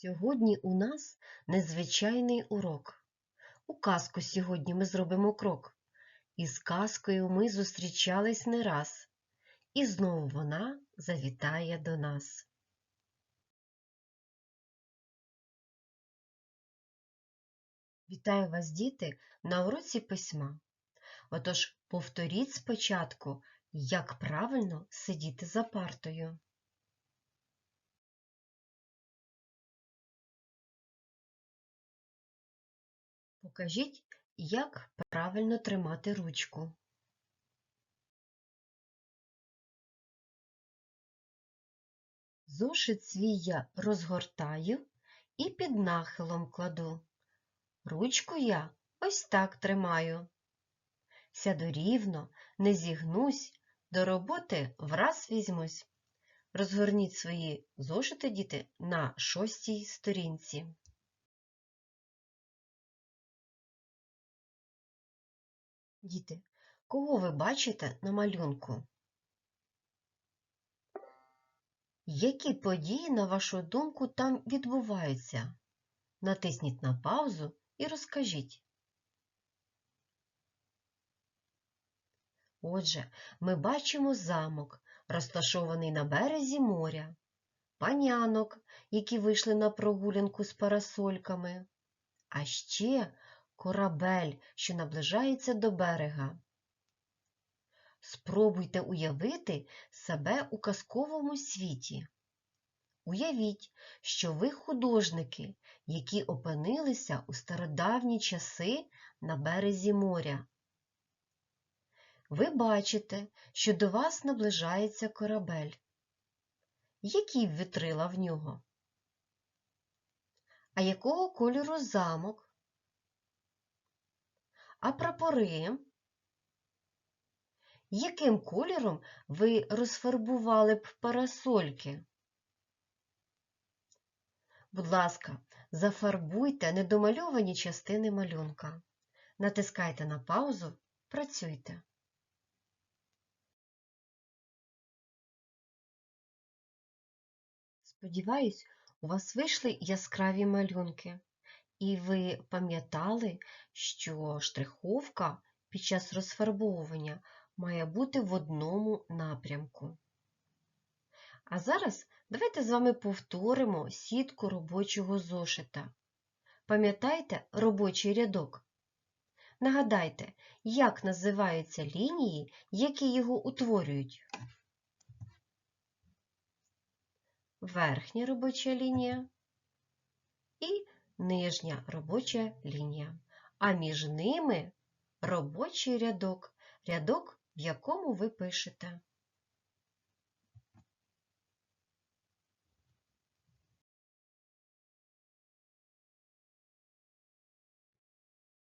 Сьогодні у нас незвичайний урок. У казку сьогодні ми зробимо крок. Із казкою ми зустрічались не раз, і знову вона завітає до нас. Вітаю вас, діти, на уроці письма. Отож, повторіть спочатку, як правильно сидіти за партою. Покажіть, як правильно тримати ручку. Зошит свій я розгортаю і під нахилом кладу. Ручку я ось так тримаю. Сяду рівно, не зігнусь, до роботи враз візьмусь. Розгорніть свої зошити, діти, на шостій сторінці. Діти, кого ви бачите на малюнку? Які події, на вашу думку, там відбуваються? Натисніть на паузу і розкажіть. Отже, ми бачимо замок, розташований на березі моря, панянок, які вийшли на прогулянку з парасольками, а ще корабель, що наближається до берега. Спробуйте уявити себе у казковому світі. Уявіть, що ви художники, які опинилися у стародавні часи на березі моря. Ви бачите, що до вас наближається корабель. Які вітрила в нього? А якого кольору замок? А прапори? Яким кольором ви розфарбували б парасольки? Будь ласка, зафарбуйте недомальовані частини малюнка. Натискайте на паузу, працюйте. Сподіваюсь, у вас вийшли яскраві малюнки, і ви пам'ятали, що штриховка під час розфарбовування має бути в одному напрямку. А зараз давайте з вами повторимо сітку робочого зошита. Пам'ятаєте робочий рядок? Нагадайте, як називаються лінії, які його утворюють. Верхня робоча лінія і нижня робоча лінія. А між ними робочий рядок, рядок, в якому ви пишете.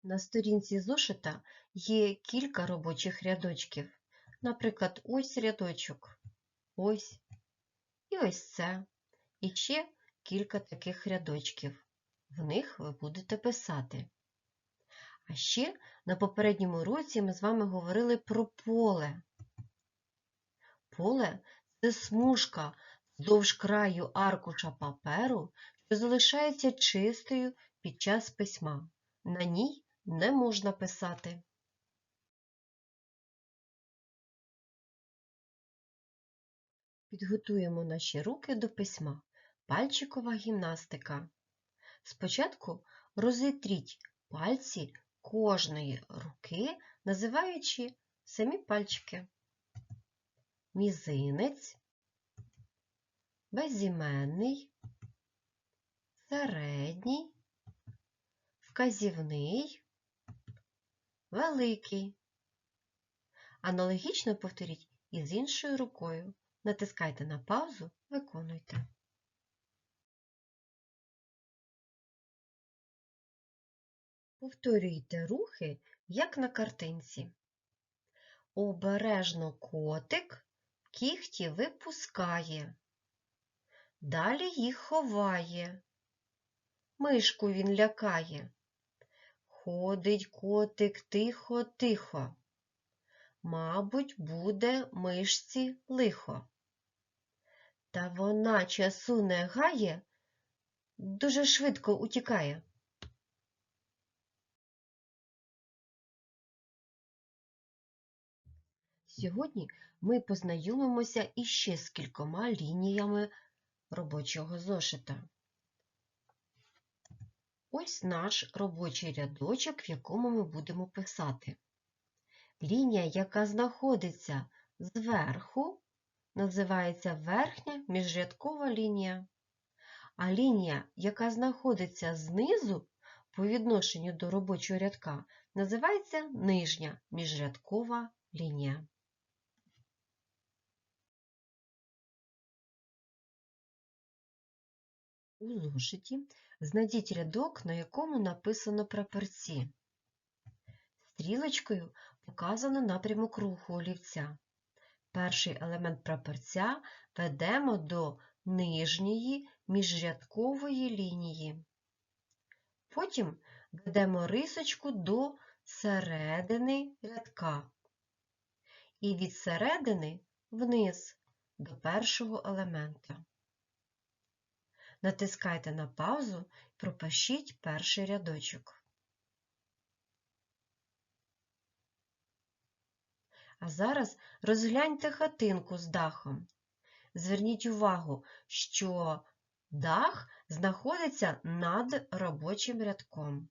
На сторінці зошита є кілька робочих рядочків. Наприклад, ось рядочок, ось і ось це. І ще кілька таких рядочків. В них ви будете писати. А ще на попередньому році ми з вами говорили про поле. Поле це смужка вздовж краю аркуша паперу, що залишається чистою під час письма. На ній не можна писати. Підготуємо наші руки до письма. Пальчикова гімнастика. Спочатку розітріть пальці кожної руки, називаючи самі пальчики. Мізинець, безіменний, середній, вказівний, великий. Аналогічно повторіть і з іншою рукою. Натискайте на паузу, виконуйте. Повторюйте рухи, як на картинці. Обережно котик кігті випускає. Далі їх ховає. Мишку він лякає. Ходить котик тихо-тихо. Мабуть, буде мишці лихо. Та вона часу не гає, дуже швидко утікає. Сьогодні ми познайомимося іще з кількома лініями робочого зошита. Ось наш робочий рядочок, в якому ми будемо писати. Лінія, яка знаходиться зверху, називається верхня міжрядкова лінія. А лінія, яка знаходиться знизу по відношенню до робочого рядка, називається нижня міжрядкова лінія. У зошиті знайдіть рядок, на якому написано прапорці. Стрілочкою показано напрямок руху олівця. Перший елемент прапорця ведемо до нижньої міжрядкової лінії. Потім ведемо рисочку до середини рядка. І від середини вниз до першого елемента. Натискайте на паузу і пропишіть перший рядочок. А зараз розгляньте хатинку з дахом. Зверніть увагу, що дах знаходиться над робочим рядком.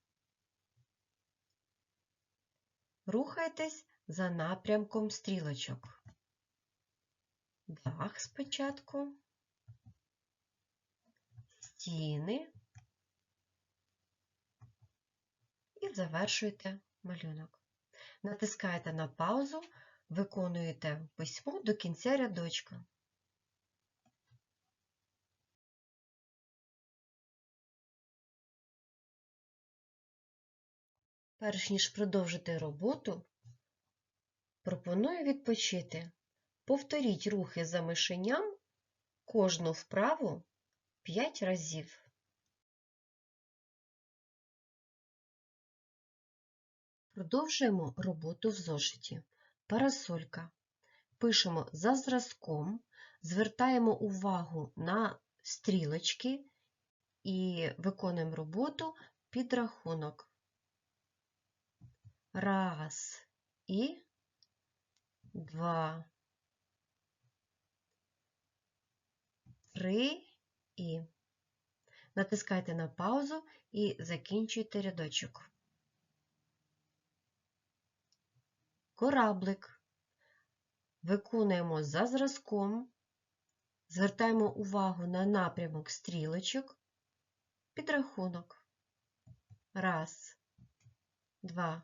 Рухайтесь за напрямком стрілочок. Дах спочатку, стіни і завершуйте малюнок. Натискаєте на паузу, виконуєте письмо до кінця рядочка. Перш ніж продовжити роботу, пропоную відпочити. Повторіть рухи за мишенням кожну вправу 5 разів. Продовжуємо роботу в зошиті. Парасолька. Пишемо за зразком, звертаємо увагу на стрілочки і виконуємо роботу під рахунок. Раз і два. Три і. Натискайте на паузу і закінчуйте рядочок. Кораблик. Виконуємо за зразком, звертаємо увагу на напрямок стрілочок, підрахунок. Раз, два,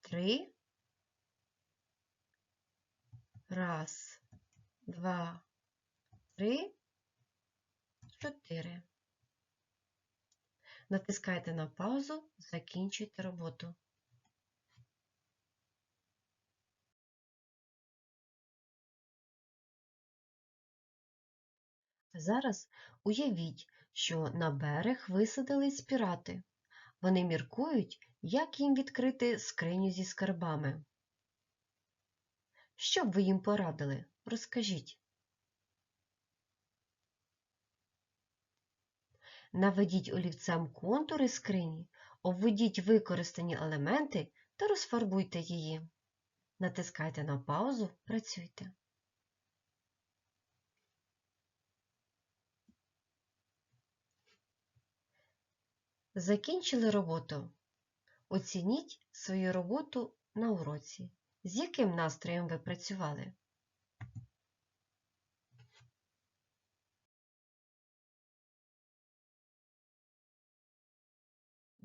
три. Раз, два, три, чотири. Натискайте на паузу, закінчуйте роботу. Зараз уявіть, що на берег висадились пірати. Вони міркують, як їм відкрити скриню зі скарбами. Що б ви їм порадили? Розкажіть. Наведіть олівцем контури скрині, обведіть використані елементи та розфарбуйте її. Натискайте на паузу, працюйте. Закінчили роботу. Оцініть свою роботу на уроці. З яким настроєм ви працювали?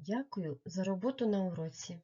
Дякую за роботу на уроці.